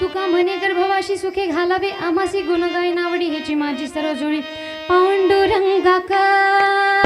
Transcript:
तुका म्हणे गर्भवाशी सुखे घालावे? आमासी गुणगाय नावडी ह्याची माझी सर्व पांडुरंगा का